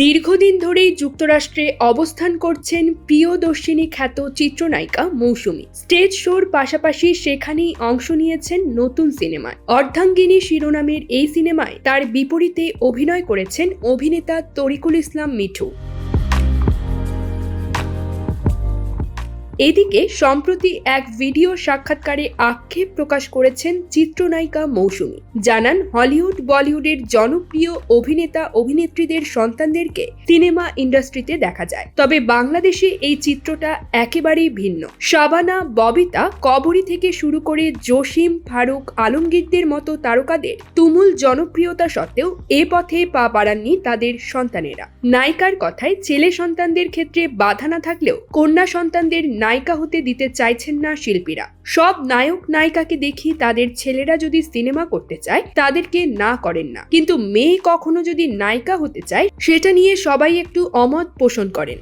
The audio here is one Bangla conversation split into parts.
দীর্ঘদিন ধরেই যুক্তরাষ্ট্রে অবস্থান করছেন প্রিয়দর্শিনী খ্যাত চিত্রনায়িকা মৌসুমী। স্টেজ শোর পাশাপাশি সেখানেই অংশ নিয়েছেন নতুন সিনেমায়। অর্ধাঙ্গিনী শিরোনামের এই সিনেমায় তার বিপরীতে অভিনয় করেছেন অভিনেতা তরিকুল ইসলাম মিঠু। এদিকে, সম্প্রতি এক ভিডিও সাক্ষাৎকারে আক্ষেপ প্রকাশ করেছেন চিত্রনায়িকা মৌসুমী। জানান, হলিউড, বলিউডের জনপ্রিয় অভিনেতা, অভিনেত্রীদের সন্তানদেরকে সিনেমা ইন্ডাস্ট্রিতে দেখা যায়। তবে বাংলাদেশে এই চিত্রটা একেবারেই ভিন্ন। শাবানা, ববিতা কবরী থেকে শুরু করে জসিম, ফারুক আলমগীরদের মতো তারকাদের তুমুল জনপ্রিয়তা সত্ত্বেও এ পথে পা বাড়াননি তাদের সন্তানেরা। নায়িকার কথায় ছেলে সন্তানদের ক্ষেত্রে বাধা না থাকলেও কন্যা সন্তানদের নায়িকা হতে দিতে চাইছেন না শিল্পীরা। সব নায়ক নায়িকাকে দেখি তাদের ছেলেরা যদি সিনেমা করতে চায়, তাদেরকে না করেন না। কিন্তু মেয়ে কখনো যদি নায়িকা হতে চায়, সেটা নিয়ে সবাই একটু অমত পোষণ করেন।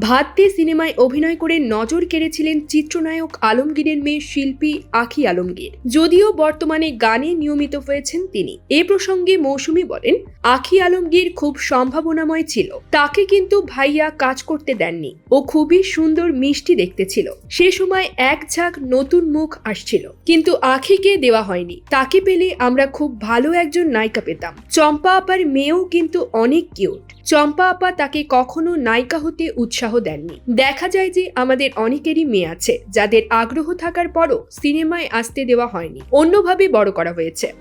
ভাত্তে সিনেমায় অভিনয় করে নজর কেড়েছিলেন চিত্রনায়ক আলমগীরের মেয়ে শিল্পী আখি আলমগীর। যদিও বর্তমানে গানে নিয়মিত হয়েছেন তিনি। এ প্রসঙ্গে মৌসুমী বলেন, আখি আলমগীর খুব সম্ভাবনাময় ছিল। তাকে কিন্তু ভাইয়া কাজ করতে দেননি। ও খুবই সুন্দর মিষ্টি দেখতে ছিল। সে সময় এক ঝাঁক নতুন মুখ আসছিল। কিন্তু আখিকে দেওয়া হয়নি। তাকে পেলে আমরা খুব ভালো একজন নায়িকা পেতাম। চম্পা আপার মেয়েও কিন্তু অনেক কিউট। চম্পা আপা তাকে কখনো নায়িকা হতে উৎসাহ দেননি। দেখা যায় যে আমাদের অনেকেরই মেয়ে আছে, যাদের আগ্রহ থাকার পরও সিনেমায় আসতে দেওয়া হয়নি। অন্যভাবে বড় করা হয়েছে।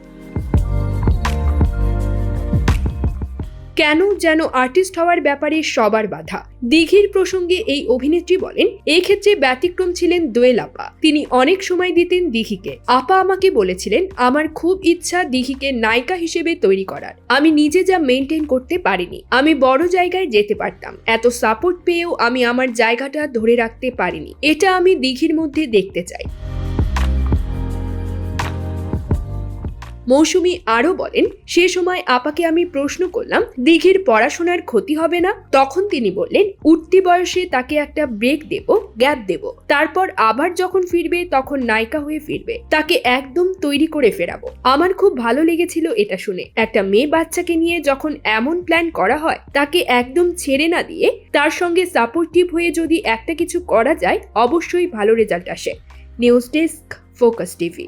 কেন যেন আর্টিস্ট হওয়ার ব্যাপারে সবার বাধা? দিঘির প্রসঙ্গে এই অভিনেত্রী বলেন এই ক্ষেত্রে ব্যতিক্রম ছিলেন দোয়েল আপা। তিনি অনেক সময় দিতেন দিঘিকে। আপা আমাকে বলেছিলেন, আমার খুব ইচ্ছা দিঘিকে নায়িকা হিসেবে তৈরি করার। আমি নিজে যা মেনটেন করতে পারিনি। আমি বড় জায়গায় যেতে পারতাম। এত সাপোর্ট পেয়েও আমি আমার জায়গাটা ধরে রাখতে পারিনি। এটা আমি দিঘির মধ্যে দেখতে চাই। মৌসুমী আরও বলেন, সে সময় আপাকে আমি প্রশ্ন করলাম, দিঘির পড়াশোনার ক্ষতি হবে না? তখন তিনি বললেন, উঠতি বয়সে তাকে একটা ব্রেক দেব গ্যাপ দেব। তারপর আবার যখন ফিরবে, তখন নায়িকা হয়ে ফিরবে। তাকে একদম তৈরি করে ফেরাবো। আমার খুব ভালো লেগেছিল এটা শুনে। একটা মেয়ে বাচ্চাকে নিয়ে যখন এমন প্ল্যান করা হয়, তাকে একদম ছেড়ে না দিয়ে তার সঙ্গে সাপোর্টিভ হয়ে যদি একটা কিছু করা যায়, অবশ্যই ভালো রেজাল্ট আসে। News desk, focus TV.